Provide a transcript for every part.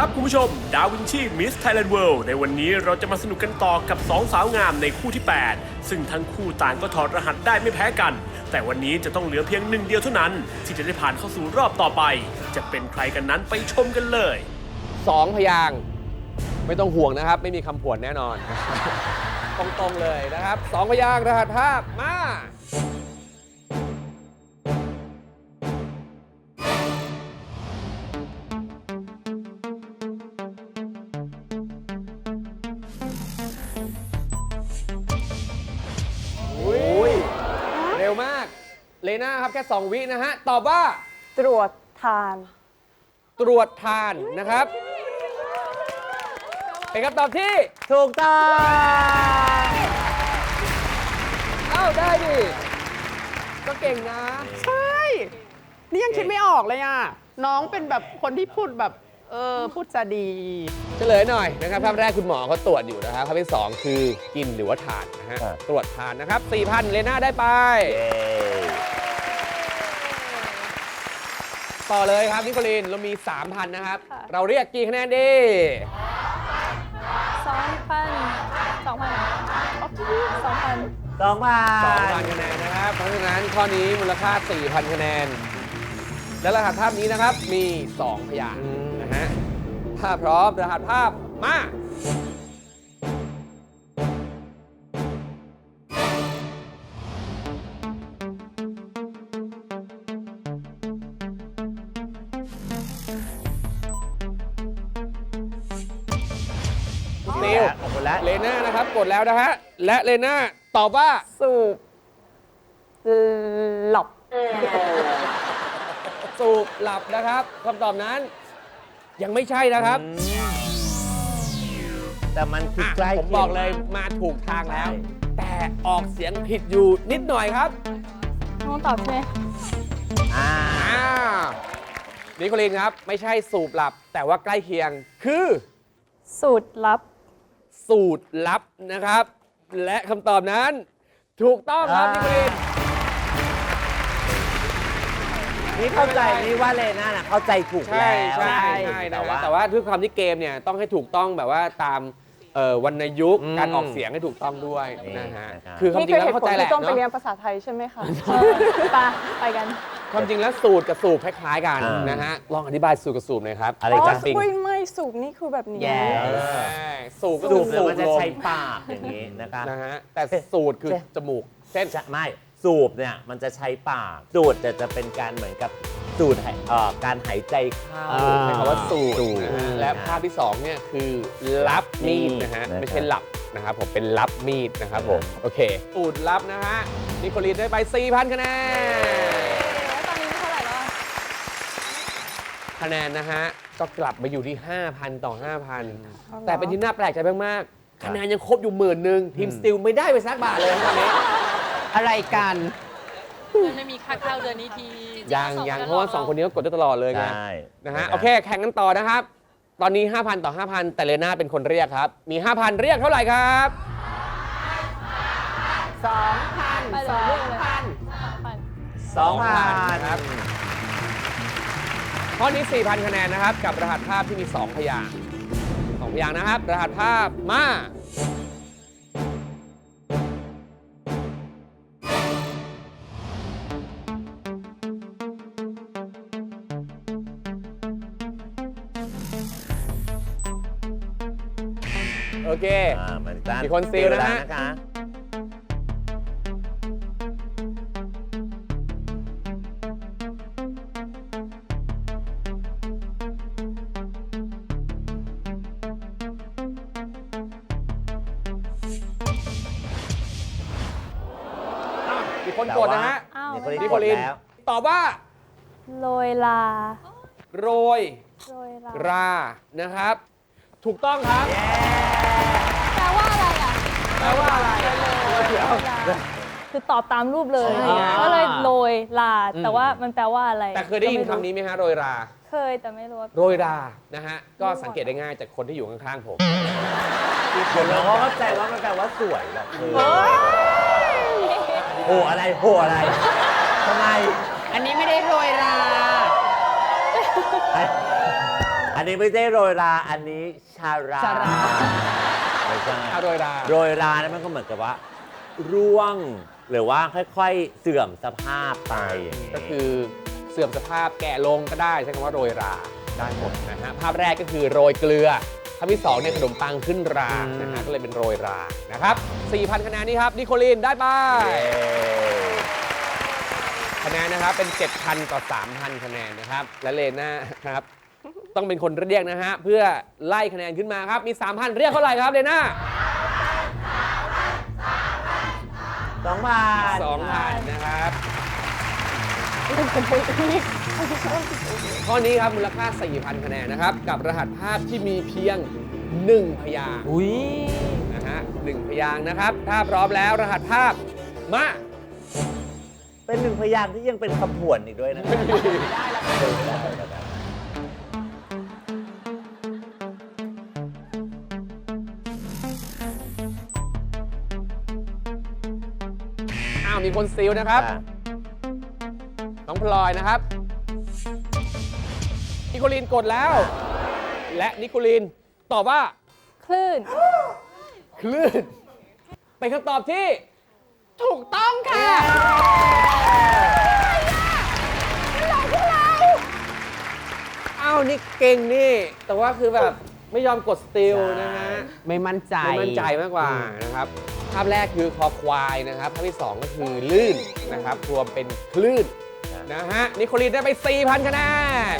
ครับคุณผู้ชม ดาวินชีมิสไทยแลนด์เวิลด์ในวันนี้เราจะมาสนุกกันต่อกับสองสาวงามในคู่ที่ 8 ซึ่งทั้งคู่ต่างก็ถอดรหัสได้ไม่แพ้กัน แต่วันนี้จะต้องเหลือเพียงหนึ่งเดียวเท่านั้น ที่จะได้ผ่านเข้าสู่รอบต่อไป จะเป็นใครกันนั้นไปชมกันเลย สองพยางค์ไม่ต้องห่วงนะครับ ไม่มีคำผวนแน่นอน ตรงๆเลยนะครับสองพยางค์รหัสภาพมา เลน่าครับแค่ 2 วินะฮะ ตอบว่าตรวจทาน ตรวจทานนะครับ เป็นคำตอบที่ถูกต้องเอ้าได้ดิ ก็เก่งนะ ใช่ นี่ยังคิดไม่ออกเลยอะ น้องเป็นแบบคนที่พูดแบบ เออ พูดจะดี เฉลยหน่อยนะครับภาพแรกคุณหมอเขาตรวจอยู่นะครับภาพที่สองคือกินหรือว่าทานนะฮะ ครับ ตรวจทานนะครับ4,000เลน่าได้ไป เย้ ต่อเลยครับนิโคลินเรามี 3,000 นะครับเราเรียกกี่คะแนนดีสองพันสองพันสองพันสองพัน2,000คะแนนนะครับ เพราะฉะนั้นข้อนี้มูลค่า 4,000 คะแนน และรหัสภาพนี้นะครับมี 2 พยางค์นะฮะถ้าพร้อมรหัสภาพมา นิวแล้วหมดแล้วเลน่านะครับกดแล้วนะฮะและเลน่าตอบว่าสูบหลับสูบหลับนะครับคำตอบนั้น ยังไม่ใช่นะครับแต่มันคืออะใกล้ผมคีงบอกเลยมาถูกทางแล้วใช่แต่ออกเสียงผิดอยู่นิดหน่อยครับน้องตอบใช่ไหมอ่าอ่านิโคลินครับ ไม่ใช่สูบหลับแต่ว่าใกล้เคียงคือ สูตรลับ สูตรลับนะครับ และคำตอบนั้น ถูกต้องครับอ่านิโคลินนี่เข้าใจนี่ว่าเลน่าน่ะเข้าใจถูกใช่แล้วใช่ใช่แต่นะว่า แต่ว่าด้วยความที่เกมเนี่ยต้องให้ถูกต้องแบบว่าตาม เอ่อวรรณยุกต์อืมการออกเสียงให้ถูกต้องด้วยนี่นะฮะนะครับ คือความนี่จริคืงอแล้วเหตุเข้าผลใจแหละที่ต้องไปเนเรียอะนภาษาไทยใช่ไหมคะไปไปกัน ความจริงแล้วสูตรกับสูบคล้ายๆกันอ่าน นะฮะลองอธิบายสูตรกับสูบหน่อยครับอะไรกันจริงอุ้ยไม่สูบนี่คือแบบนี้ แย่สูบก็สูคืบอเนี่ยสูบมันจะลมใช้ปากอย่างนี้นะคะ นะฮะแต่สูตรคือเช่นจมูกเช่นจะไม่ สูบเนี่ยมันจะใช้ปากสูดจะจะเป็นการเหมือนกับสูดหายเอ่อการหายใจเข้าใช้คำว่าสูตรสูดนะฮะและภาพที่สองเนี่ยคือรับมีดนะฮะนะครับไม่ใช่หลับนะครับผมเป็นรับมีดนะครับผมโอเคสูตรลับนะฮะนิโคลีนได้ไป 4,000 คะแนน ตอนนี้เท่าไหร่แล้วคะแนนนะฮะ ก็กลับมาอยู่ที่ 5,000 ต่อ 5,000 แต่เป็นที่น่าแปลกใจมาก ๆ คะแนนยังครบอยู่หมื่นหนึ่งทีมสติลไม่ได้ไปสักบาทเลยครับตอนนี้ อะไรกัน ไม่มีค่าข้าวเดือนนี้ทียังยังเพราะว่าสองคนนี้ก็กดได้ตลอดเลยไง ใช่นะฮะ โอเค แข่งกันต่อนะครับ ตอนนี้ 5,000 ต่อ 5,000 แต่เลน่าเป็นคนเรียกครับ มี 5,000 เรียกเท่าไหร่ครับ2,000ไปเลยเรื่องเลย2,000สองพันครับข้อนี้ 4,000 คะแนนนะครับ กับรหัสภาพที่มี 2 พยางค์สองพยางค์นะครับ รหัสภาพมา เค อ่ามันการมีคนซีลนะฮะนะคะมีคนกดนะฮะ อ้าวนี่คนนี้นิกโคดลิน แล้ว ตอบว่า โรยลา โรย โรยลา รา นะครับ ถูกต้องครับ เย้ ว่าอะไรเดี๋ยวคือตอบตามรูปเลยใช่ไงก็เลยโรยลาอืมแต่ว่ามันแปลว่าอะไรแต่เคยได้ยินคำนี้ไหมฮะโรยรา เคยแต่ไม่รู้ว่า โรยรา นะฮะ ก็สังเกตได้ง่ายจากคนที่อยู่ข้างๆผมคนเราก็เข้าใจว่ามันแปลว่าสวยแบบเออโหอะไรโหอะไรทำไมอันนี้ไม่ได้โรยราอันอันนี้ไม่ใช่โรยราอันนี้ชาราชาราไม่ ใช่อะโรยรา โรยราเนี่ยมันก็เหมือนกับว่า ร่วงหรือว่าค่อยๆ เสื่อมสภาพไปอย่างนี้ก็คือเสื่อมสภาพแก่ลงก็ได้ใช้คำว่าโรยราได้หมดนะฮะภาพแรกก็คือโรยเกลือภาพที่สองเนี่ยขนมปังขึ้นรานะฮะก็เลยเป็นโรยรานะครับ4,000คะแนนนี้ครับนิโคลินได้ไปเย้คะแนนนะครับเป็น 7,000 ต่อ 3,000 คะแนนนะครับ และเลน่าครับ ต้องเป็นคนเรียกนะฮะ เพื่อไล่คะแนนขึ้นมาครับ มี 3,000 เรียกเท่าไหร่ครับเลน่าสองพัน2,000 นะครับ ข้อนี้ครับมูลค่า 4,000 คะแนนนะครับ กับรหัสภาพที่มีเพียง 1 พยางค์อุ้ยนะฮะหนึ่งพยางค์นะครับ ถ้าพร้อมแล้วรหัสภาพมา เป็นหนึ่งพยางค์ที่ยังเป็นคำผวนอีกด้วยนะครับ คนซิลนะครับ น้องพลอยนะครับ นิโคลินกดแล้ว และนิโคลินตอบว่า คลื่น คลื่น เป็นคำตอบที่ ถูกต้องค่ะ อ้าวนี่เก่งนี่ แต่ว่าคือแบบไม่ยอมกดสติลนะฮะ ไม่มั่นใจ ไม่มั่นใจมากกว่านะครับภาพแรกคือคอควายนะครับ ภาพที่ 2 ก็คือลื่นนะครับรวมเป็นคลื่นนะฮะ นิโคลินได้ไป 4,000 คะแนน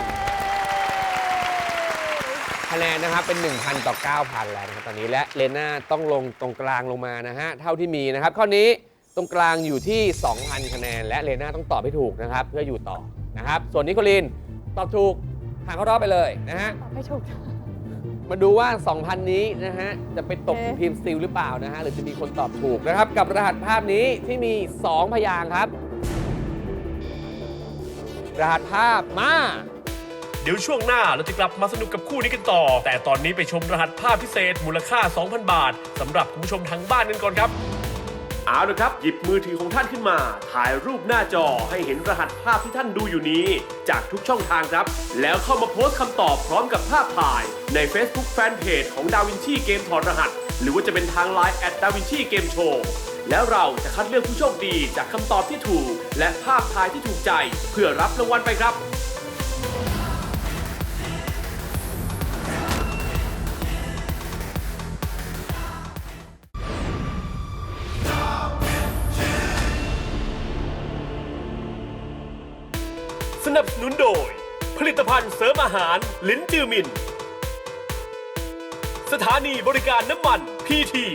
คะแนนนะครับเป็น 1,000 ต่อ 9,000 แล้วนะครับตอนนี้และเลน่าต้องลงตรงกลางลงมานะฮะ เท่าที่มีนะครับ ข้อนี้ตรงกลางอยู่ที่ 2,000 คะแนน และเลน่าต้องตอบให้ถูกนะครับ เพื่ออยู่ต่อนะครับ ส่วนนิโคลินตอบถูกผ่านเข้ารอบไปเลยนะฮะ ตอบไม่ถูก มาดูว่า 2,000 นี้นะฮะ จะไปตกเอ๊ะทีมสติลหรือเปล่านะฮะ หรือจะมีคนตอบถูกนะครับ กับรหัสภาพนี้ที่มี 2 พยางค์ครับ รหัสภาพมา เดี๋ยวช่วงหน้าเราจะกลับมาสนุกกับคู่นี้กันต่อ แต่ตอนนี้ไปชมรหัสภาพพิเศษมูลค่า 2,000 บาทสำหรับคุณผู้ชมทางบ้านกันก่อนครับ เอาละครับ หยิบมือถือของท่านขึ้นมา ถ่ายรูปหน้าจอให้เห็นรหัสภาพที่ท่านดูอยู่นี้ จากทุกช่องทางครับ แล้วเข้ามาโพสต์คำตอบพร้อมกับภาพถ่าย ใน Facebook Fanpage ของดาวินชีเกมถอดรหัส หรือว่าจะเป็นทาง Line แอดดาวินชีเกมโชว์แล้วเราจะคัดเลือกผู้โชคดีจากคำตอบที่ถูก และภาพถ่ายที่ถูกใจ เพื่อรับรางวัลไปครับ นับสนุนโดย ผลิตภัณฑ์เสริมอาหารลิ้นจือมิน สถานีบริการน้ำมันพีที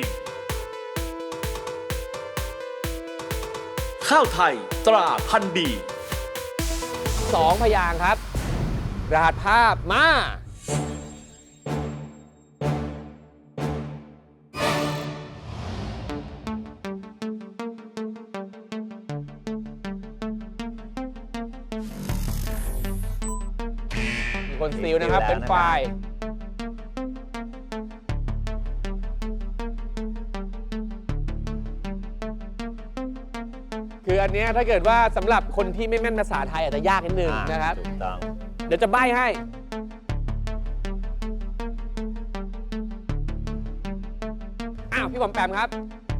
ข้าวไทยตราพันธุ์ดี2พยางค์ครับ รหัสภาพมา มีคนซิลนะครับเป็นฝ่ายคืออันเนี้ยถ้าเกิดว่าสำหรับคนที่ไม่แม่นภาษาไทยอาจจะยากนิดนึงอ่านะครับ ถูกต้อง เดี๋ยวจะใบ้ให้ อ้าว พี่บอมแปมครับ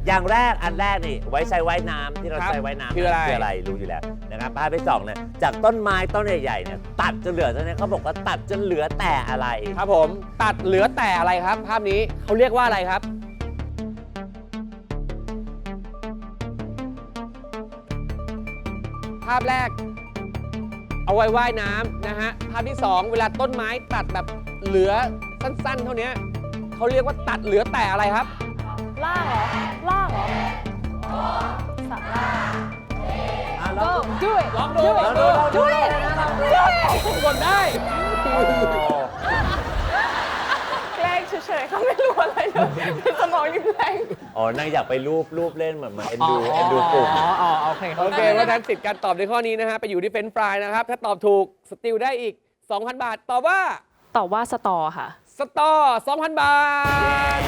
อย่างแรกอันแรกนี่ไว้ใช้ว่ายน้ำที่เราครับใช้ว่ายน้ำคืออะไร คืออะไรรู้อยู่แล้วนะครับภาพที่สองเนี่ยจากต้นไม้ต้นใหญ่ๆเนี่ยตัดจนเหลือเท่านี้เขาบอกว่าตัดจนเหลือแต่อะไร ครับผมตัดเหลือแต่อะไรครับ ภาพนี้เขาเรียกว่าอะไรครับ ภาพแรก เอาไว้ว่ายน้ำนะฮะ ภาพที่ 2 เวลาต้นไม้ตัดแบบเหลือสั้นๆ เท่านี้เขาเรียกว่าตัดเหลือแต่อะไรครับ ล่างเหรอ ล่างเหรอสามล่าง อะแล้ว go do it ลองดู do ล it องดูลองดู do it do it กดได้แกล้งเฉยๆเขาไม่รู้อะไรเลยสมองริมแรงอ๋อนางอยากไปรูปรูปเล่นเหมือนเหมือนเอ็นดูเอ็นดูปุ่ม อ๋ออ๋อโอเคโอเคเพราะฉะนั้นสิทธิ์การตอบในข้อนี้นะฮะไปอยู่ที่เฟรนช์ฟรายนะครับ ถ้าตอบถูกสติลได้อีก 2,000 บาท ตอบว่าตอบว่าสตอค่ะ สตอ2,000 บาท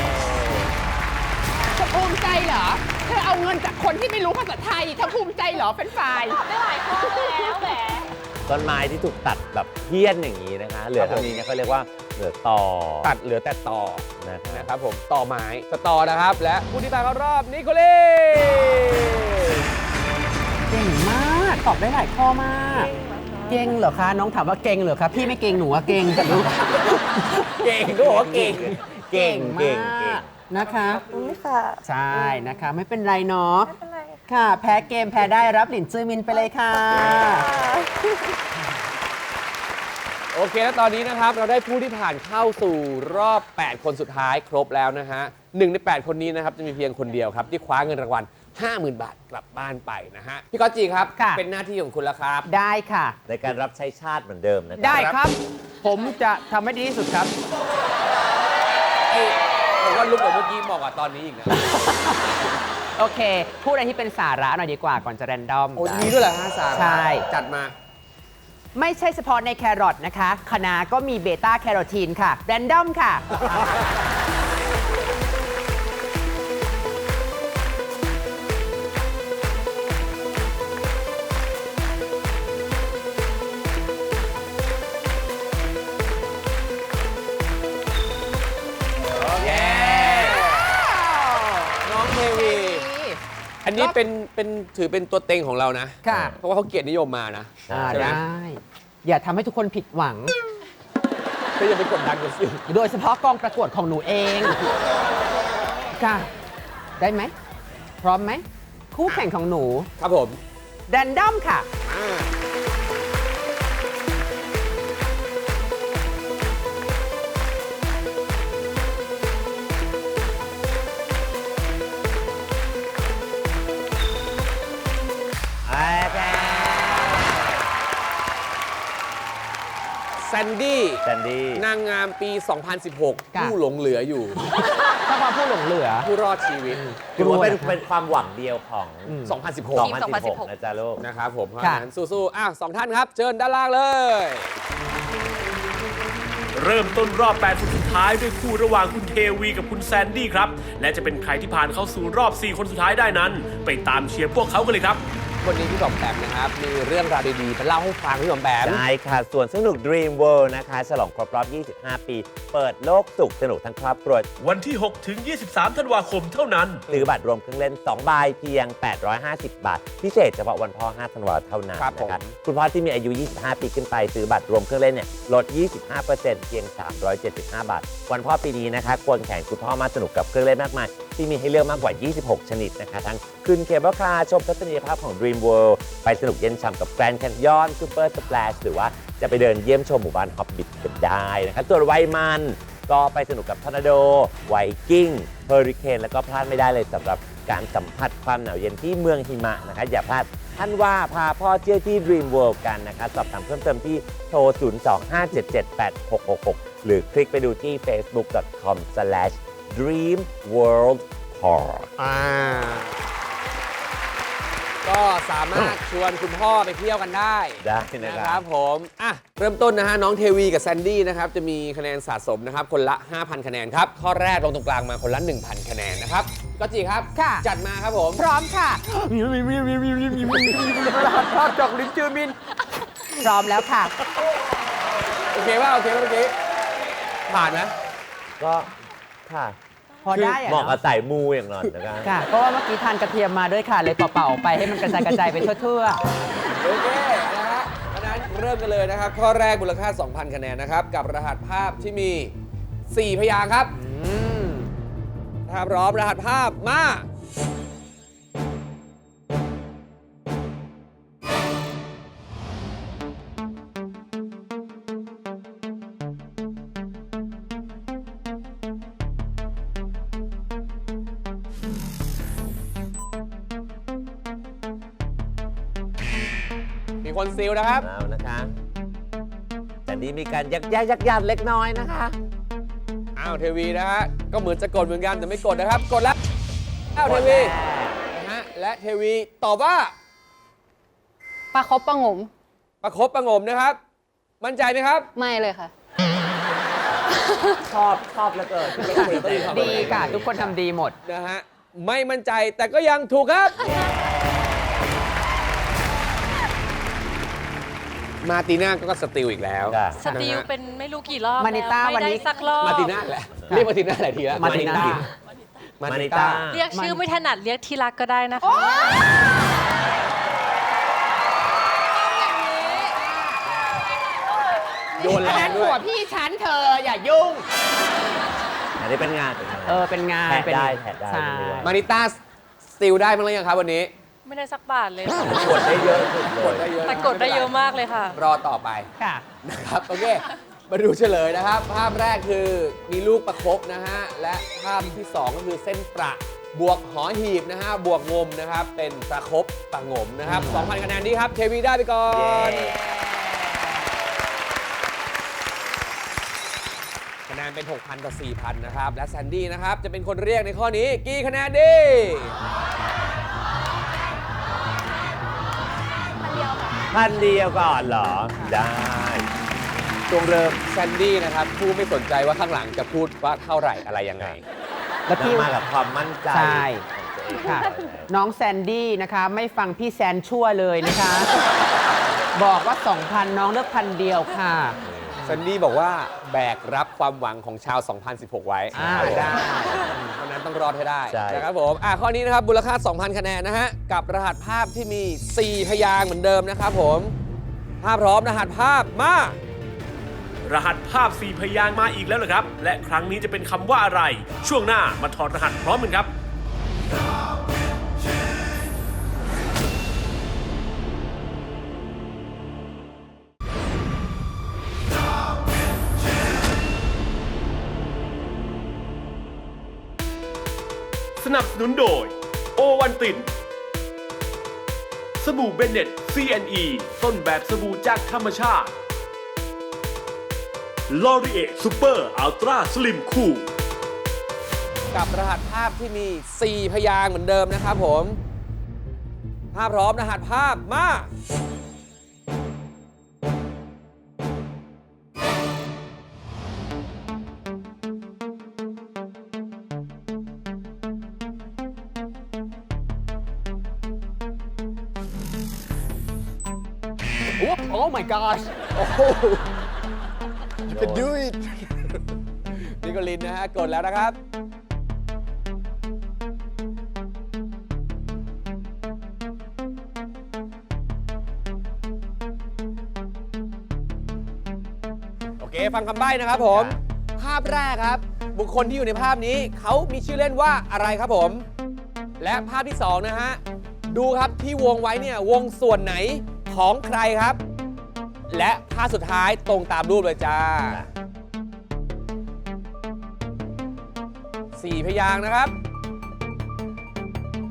ภูมิใจเหรอ เธอเอาเงินจากคนที่ไม่รู้ภาษาไทยเธอภูมิใจเหรอเป็นฝ่ายได้หลายข้อแล้วแหมต้นไม้ที่ถูกตัดแบบเพี้ยนอย่างนี้นะคะ เหลือเท่านี้เนี่ยเขาเรียกว่าเหลือต่อตัดเหลือแต่ต่อนะคะนะครับผมต่อไม้สตอนะครับ และผู้ที่ผ่านเข้ารอบนิโคลีเก่งมากตอบได้หลายข้อมาก เก่งเหรอคะ น้องถามว่าเก่งเหรอคะ พี่ไม่เก่งหนูว่าเก่งแต่รู้เก่งก็บอกว่าเก่ง เก่งมาเก่งเก่งก นะคะ นี่ค่ะใช่นะคะ ไม่เป็นไรเนาะไม่เป็นไรค่ะ แพ้เกมแพ้ได้รับหลินจื้อมินไปเลยค่ะ โอเค แล้วตอนนี้นะครับ เราได้ผู้ที่ผ่านเข้าสู่รอบ 8 คนสุดท้ายครบแล้วนะฮะหนึ่งใน 8 คนนี้นะครับ จะมีเพียงคนเดียวครับ ที่คว้าเงินรางวัล 50,000 บาทกลับบ้านไปนะฮะ พี่ก๊อตจีครับ ค่ะ เป็นหน้าที่ของคุณแล้วครับ ได้ค่ะ ในการรับใช้ชาติเหมือนเดิมนะคได้รับครับ ผมจะทำให้ดีที่สุดครับเอ้ย ผมว่าลุกกว่าเมื่อกี้บอกว่าตอนนี้อีกนะ โอเค พูดอะไรที่เป็นสาระหน่อยดีกว่าก่อนจะแรนดอม โอ้มีด้วยเหรอฮะสาระใช่ จัดมา ไม่ใช่เฉพาะในแครอทนะคะคะน้าก็มีเบต้าแคโรทีนค่ะ แรนดอมค่ะ อันนี้เป็นเป็นถือเป็นตัวเต็งของเรานะ ค่ะ เพราะว่าเขาเกียรตินิยมมานะ อ่าใช่ไหม ได้ อย่าทำให้ทุกคนผิดหวัง ก็อย่าไปกดดันกันสิโดยเฉพาะกองประกวดของหนูเอง ค่ะ ได้ไหม พร้อมไหม คู่แข่งของหนู ครับผมแรนดอมค่ะโอ ซนดี้แซนดี้นางงามปี 2016 ค่ะ ผู้หลงเหลืออยู่ ถ้าความผู้หลงเหลือ ผู้รอดชีวิต ถือว่าเป็นกลัวนะคะเป็นความหวังเดียวของ2016 2016 นะจ๊ะลูก นะครับผมเพราะฉะค่ะนั้นสู้ๆ อ้าวสองท่านครับ เชิญด้านล่างเลย เริ่มต้นรอบ 8 คนสุดท้ายด้วยคู่ระหว่างคุณเทวีกับคุณแซนดี้ครับ และจะเป็นใครที่ผ่านเข้าสู่รอบ 4 คนสุดท้ายได้นั้น ไปตามเชียร์พวกเขากันเลยครับ วันนี้พี่บอมแบมนะครับ มีเรื่องราวดีๆมาเล่าให้ฟังพี่บอมแบมได้ค่ะ ส่วนสนุก Dream World นะคะ ฉลองครบรอบ 25 ปี เปิดโลกสุขสนุกทั้งครอบครัว วันที่ 6 ถึง 23 ธันวาคมเท่านั้น ซื้อบัตรรวมเครื่องเล่น 2 ใบเพียง 850 บาท พิเศษเฉพาะวันพ่อ 5 ธันวาเท่านั้นครับผม นะครับคุณพ่อที่มีอายุ 25 ปีขึ้นไป ซื้อบัตรรวมเครื่องเล่นเนี่ยลด 25%เพียง 375 บาท วันพ่อปีนี้นะคะควรแข่งคุณพ่อมาสนุกกับเครื่องเล่นมากมาย ที่มีให้เลือกมากกว่า 26 ชนิดนะคะทั้งขึ้นเคเบิลคาร์ชมทัศนียภาพของ Dream World ไปสนุกเย็นฉ่ำกับแกรนด์แคนยอนซูเปอร์ส l ลชหรือว่าจะไปเดินเยี่ยมชมหมู่บ้านฮอบบิทกันได้นะคะส่วนวัยมันก็ไปสนุกกับทอร์นาโด ไวกิ้งเฮอริเคนแล้วก็พลาดไม่ได้เลยสำหรับการสัมผัสความหนาวเย็นที่เมืองหิมะนะคะอย่าพลาดท่านว่าพาพ่อเที่ยวที่ Dream World กันนะคะสอบถามเพิ่มเติมที่โทร 025778666 หรือคลิกไปดูที่ facebook.com/ facebook.com/dreamworldpark อ่า ก็สามารถชวนคุณพ่อไปเที่ยวกันได้ได้นะนะคครัรับบ ผม อะ เริ่มต้นนะฮะ น้องเทวีกับแซนดี้นะครับ จะมีคะแนนสะสมนะครับ คนละ 5,000 คะแนนครับ ข้อแรกลงตรงกลางมาคนละ 1,000 คะแนนนะครับ ก็จีครับ ค่ะ จัดมาครับผม พร้อมค่ะพร้อมจอกลิ้นจือมิน พร้อมแล้วค่ะ โอเคว่าโอเคว่าเมื่อกี้ผ่านไหมก็ค่ะ พอได้อะเหมาะกับเสายมูอย่างหล่อนนะคะค่ะ เพราะว่าเมื่อกี้ทานกระเทียมมาด้วยค่ะ เลยเป่าๆออกไปให้มันกระจายกระจายไปทั่วโอเคนะฮะนั้นเริ่มกันเลยนะครับ ข้อแรกมูลค่า 2,000 คะแนนนะครับ กับรหัสภาพที่มี 4 พยางค์ครับถ้าพร้อมรหัสภาพมา นซิลนะครับ เอานะคะ แต่นี้มีการยักแยกยักยันเล็กน้อยนะคะ อ้าวเทวีนะฮะ ก็เหมือนจะกดเหมือนกันแต่ไม่กดนะครับ กดแล้ว อ้าวเทวีนะฮะ และเทวีตอบว่าปลาคบปลาหงมประคบประหงมนะครับ มั่นใจไหมครับ ไม่เลยค่ะ ชอบชอบเหลือเกินไม่เคยได้ทำดีค่ะ ทุกคนทำดีหมด นะฮะ ไม่มั่นใจแต่ก็ยังถูกครับ มาร์ติน่าก็สติลอีกแล้วจ้ะ สติลเป็นไม่รู้กี่รอบมานิต้าแล้ววันไม่นี้ ได้สักรอบ มาร์ติน่าแหละเรียกมาร์ติน่าหลายทีแล้วมาร์ติน่า มามาร์นิติต้าน่าเรียกชื่อไม่ถนัดเรียกที่รักก็ได้นะคะ โยนอันแรนั้งนด้วหัยวพี่ฉันเธออย่ายุ่ง อันนี้เป็นงานเป็นงาน เออเป็นงานแทะเป็นได้แทะได้ใช่ไม่ได้มานิต้าสติลได้มั้างหรือยังครับวันนี้ ไม่ได้สักบาทเลยค่ะกดได้เยอะสุดเลกดยได้เยอะแต่กดได้เยอะมากเลยค่ะ รอต่อไปค่ะ นะครับโอเคมาดูเฉลยนะครับ ภาพแรกคือมีลูกประคบนะฮะ และภาพที่2ก็คือเส้นประบวกหอหีบนะฮะ บวกงมนะครับ เป็นประคบประงมนะครับ2,000คะแนนนี้ครับเทวีได้ไปก่อน คะแนนเป็น 6,000 ต่อ 4,000 นะครับ และแซนดี้นะครับ จะเป็นคนเรียกในข้อนี้ กี่คะแนนดี พันเดียวก่อนเหรอ ได้ จงเริ่มแซนดี้นะครับผู้ไม่สนใจว่าข้างหลังจะพูดว่าเท่าไหร่อะไรยังไง แล้วพี่มากับความมั่นใจใช่ ของตัวเองค่ะ น้องแซนดี้นะคะ ไม่ฟังพี่แซนชั่วเลยนะคะ บอกว่า 2,000 น้องเลือกพันเดียวค่ะแซนดี้บอกว่าแบกรับความหวังของชาว 2016 ไว้อ่านะครับผมได้เพราะฉะนั้นต้องรอดให้ได้ใช่ นะครับผมอะข้อนี้นะครับมูลค่า 2,000 คะแนนนะฮะ กับรหัสภาพที่มี 4 พยางค์เหมือนเดิมนะครับผมถ้าพร้อมรหัสภาพมารหัสภาพ4พยางค์มาอีกแล้วเหรอครับ และครั้งนี้จะเป็นคำว่าอะไร ช่วงหน้ามาถอดรหัสพร้อมกันครับ สนับสนุนโดย โอวันติน สบู่เบนเน็ต CNE ต้นแบบสบู่จากธรรมชาติลอรีเอซูเปอร์อัลตราสลิมคูลกับรหัสภาพที่มี 4 พยางค์เหมือนเดิมนะครับผม ถ้าพร้อมรหัสภาพมา gosh โอ้โห you can do it นิโคลินนะฮะ กดแล้วนะครับ โอเค ฟังคำใบ้นะครับผม ภาพแรกครับ บุคคลที่อยู่ในภาพนี้เขามีชื่อเล่นว่าอะไรครับผม และภาพที่2นะฮะ ดูครับที่วงไว้เนี่ยวงส่วนไหนของใครครับ และภาพสุดท้ายตรงตามรูปเลยจ้าสี่พยางค์นะครับ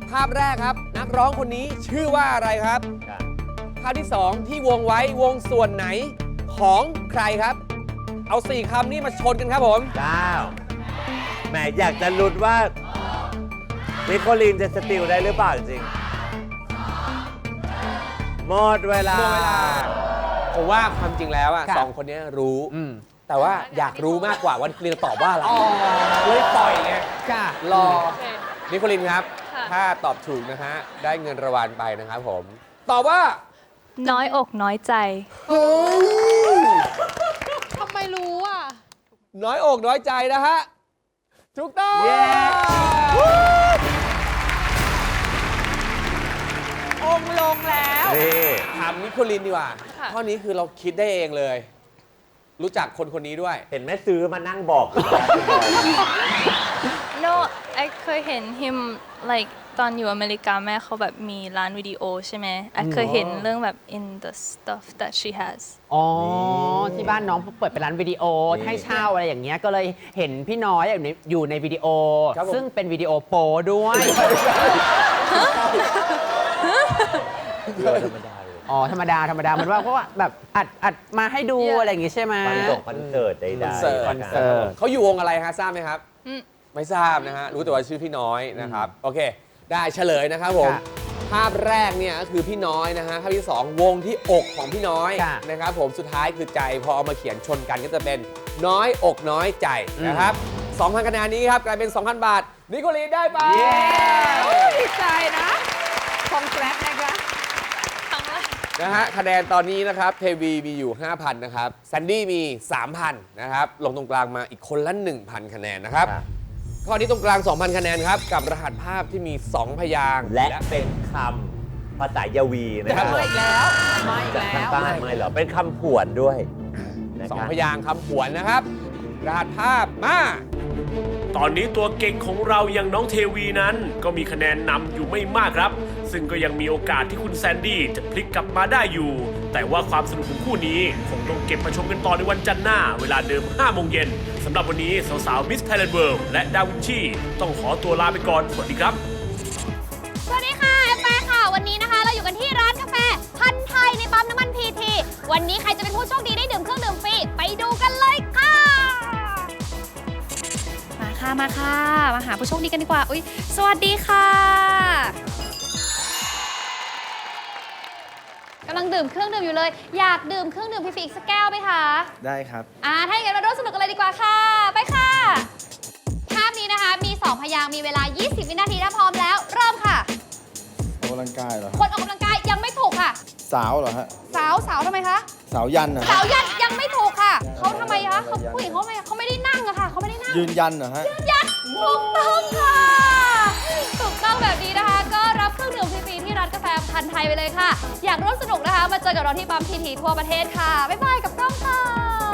ภาพแรกครับ นักร้องคนนี้ชื่อว่าอะไรครับ ภาพที่2ที่วงไว้วงส่วนไหนของใครครับ เอา4คำนี้มาชนกันครับผมเก้าแหมอยากจะลุ้นว่านิโคลินจะสติลได้หรือเปล่าจริงๆหมดเวลา หมดเวลา ผมว่าความจริงแล้วอะค่ะสองคนนี้รู้ อืม แต่ว่าอยากรู้มากกว่าว่านิโคลินจะตอบว่าอะไรเลยปล่อยไงค่ะรอโอเค นิโคลินครับ ค่ะ ถ้าตอบถูกนะฮะ ได้เงินรางวัลไปนะครับผม ตอบว่าน้อยอกน้อยใจ เฮ้ยทำไมรู้อะ น้อยอกน้อยใจนะฮะ ถูกต้อง องค์ลงแล้ว นี่ถามนิโคลินดีกว่าค่ะ ข้อนี้คือเราคิดได้เองเลย รู้จักคนคนนี้ด้วย เห็นแม่ซื้อมานั่งบอก No I เคยเห็น him like ตอนอยู่อเมริกาแม่เขาแบบมีร้านวิดีโอใช่ไหม I เคยเห็นเรื่องแบบ in the stuff that she has อ๋อ ที่บ้านน้องเปิดเป็นร้านวิดีโอนี่ให้เช่าอะไรอย่างเงเงี้ยก็เลยเห็นพี่น้อยอยู่ในอยู่ในวิดีโอ ครับผม ซึ่งเป็นวิดีโอโปด้วย เยอะธรรมดาเลยออ๋อธรรมดาธรรมดามันว่าเพราะว่าแบบอัดอัดมาให้ดูอะไรอย่างงี้ใช่ไหม คอนเสิร์ตคอนเสิร์ตใดคอนๆเสิร์ตคอนเสิร์ต เขาอยู่วงอะไรฮะทราบไหมครับ อืม ไม่ทราบนะฮะ รู้แต่ว่าชื่อพี่น้อยนะครับ โอเค ได้เฉลยนะครับผม ค่ะภาพแรกเนี่ยก็คือพี่น้อยนะฮะ ภาพที่สองวงที่อกของพี่น้อยค่ะ นะครับผม สุดท้ายคือใจ พอเอามาเขียนชนกันก็จะเป็นน้อยอกน้อยใจนะครับ2,000คะแนนนี้ครับกลายเป็น 2,000 บาท นิโคลีนได้ไปเย้โอ้ยดีใจนะคองแกรส นะคะนะฮะคะแนนตอนนี้นะครับเทวีมีอยู่ 5,000 นะครับแซนดี้มี 3,000 นะครับ ลงตรงกลางมาอีกคนละ 1,000 คะแนนนะครับค่ะข้อนี้ตรงกลาง 2,000 คะแนนครับ กับรหัสภาพที่มี 2 พยางค์และเป็นคำภาษายาวีนะคครัรับบมาอีกแล้วมาอีกจากทางแล้วใต้ไม่เหรอเป็นคำผวนด้วยนะสองครับพยางค์คำผวนนะครับ รหัสภาพมา ตอนนี้ตัวเก่งของเราอย่างน้องเทวีนั้น ก็มีคะแนนนำอยู่ไม่มากครับ ซึ่งก็ยังมีโอกาสที่คุณแซนดี้จะพลิกกลับมาได้อยู่ แต่ว่าความสนุกของคู่นี้คงต้องเก็บมาชมกันต่อในวันจันทร์หน้า เวลาเดิม5โมงเย็นสำหรับวันนี้สาวๆมิสไทยแลนด์เวิลด์และดาวินชีต้องขอตัวลาไปก่อน สวัสดีครับ สวัสดีค่ะแอปแปค่ะ วันนี้นะคะ เราอยู่กันที่ร้านกาแฟ พันไทยในปั๊มน้ำมันพีทีวันนี้ใครจะเป็นผู้โชคดีได้ดื่มเครื่องดื่มฟรีไปดูกันเลยค่ะ ค่ะมาค่ะ มาหาผู้โชคดีกันดีกว่าอุ้ยสวัสดีค่ะกำลังดื่มเครื่องดื่มอยู่เลย อยากดื่มเครื่องดื่มฟรีๆอีกสักแก้วไหมคะได้ครับ อ่าถ้าอย่างนั้นมาร่วมสนุกกันเลยดีกว่าค่ะ ไปค่ะภาพนี้นะคะมี 2 พยางค์มีเวลา 20 วินาทีถ้าพร้อมแล้ว เริ่มค่ะ ออกกำลังกายเหรอ คนออกกำลังกายยังไม่ถูกค่ะ สาวเหรอฮะ สาวสาวทำไมคะ สาวยันเหรอสาฮะวยันยังไม่ถูกค่ะ เขาทำไมคะเขาผู้หญิงเขาทำไมเขาไม่ได้นั่งอะค่ะ ยืนยันเหรอฮะ ยันถูกต้องค่ะถูกต้องแบบนี้นะคะ ก็รับเครื่องดื่มฟรีๆที่ร้านกาแฟพันธุ์ไทยไปเลยค่ะ อยากร่วมสนุกนะคะ มาเจอกับเราที่ปั๊มพีทีทั่วประเทศค่ะ บ๊ายบายกับกล้องค่ะ